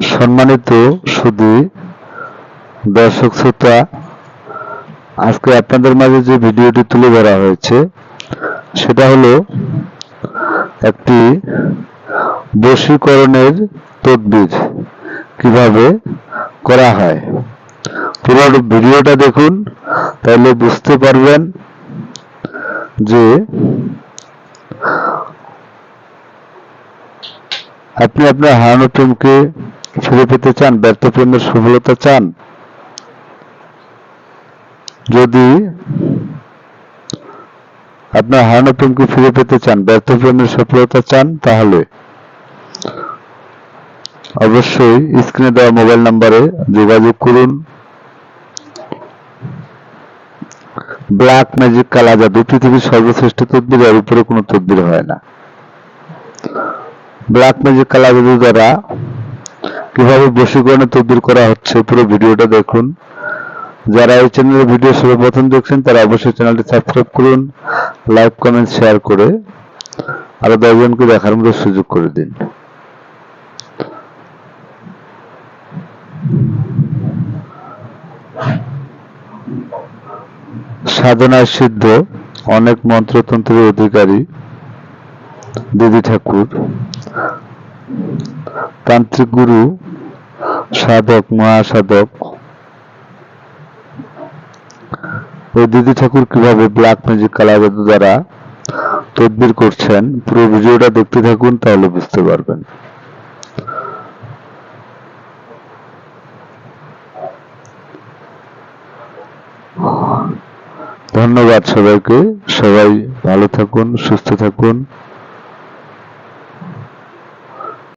সম্মানিত সুদী দর্শক শ্রোতা, আজকে আপনাদের মাঝে যে ভিডিওটি তুলে ধরা হয়েছে, সেটা হলো একটি বশীকরণের তদবির কীভাবে করা হয়। পুরো ভিডিওটা দেখুন, তাহলে বুঝতে পারবেন যে আপনি আপনার হারানো প্রেমকে ফিরে পেতে চান ব্যর্থ প্রেমের সফলতা চান, যদি আপনার হারানো প্রেমকে ফিরে পেতে চান ব্যর্থ প্রেমের সফলতা চান, তাহলে অবশ্যই স্ক্রিনে দেওয়া মোবাইল নম্বরে যোগাযোগ করুন। ব্ল্যাক ম্যাজিক কালা জাদু পৃথিবীর সর্বশ্রেষ্ঠ তদ্বির, এর উপরে কোনো তদ্বির হয় না। ব্ল্যাক ম্যাজিক কালা জাদু দ্বারা কীভাবে বশীকরণে তদবির করা হচ্ছে পুরো ভিডিওটা দেখুন। যারা এই চ্যানেলের ভিডিও সর্বপ্রথম দেখছেন, তারা অবশ্যই চ্যানেলটি সাবস্ক্রাইব করুন, লাইক, কমেন্ট, শেয়ার করে আরও দশজনকে দেখার মতো সুযোগ করে দিন। সাধনায় সিদ্ধ, অনেক মন্ত্রতন্ত্রের অধিকারী, দিদি ঠাকুর, তান্ত্রিক গুরু সাধক, মহাসাধক। দিদি ঠাকুর কীভাবে ব্ল্যাক ম্যাজিক কালা জাদু দ্বারা তদবির করছেন, পুরো ভিডিওটা দেখতে থাকুন, তাহলে বুঝতে পারবেন। ধন্যবাদ সবাইকে। সবাই ভালো থাকুন, সুস্থ থাকুন।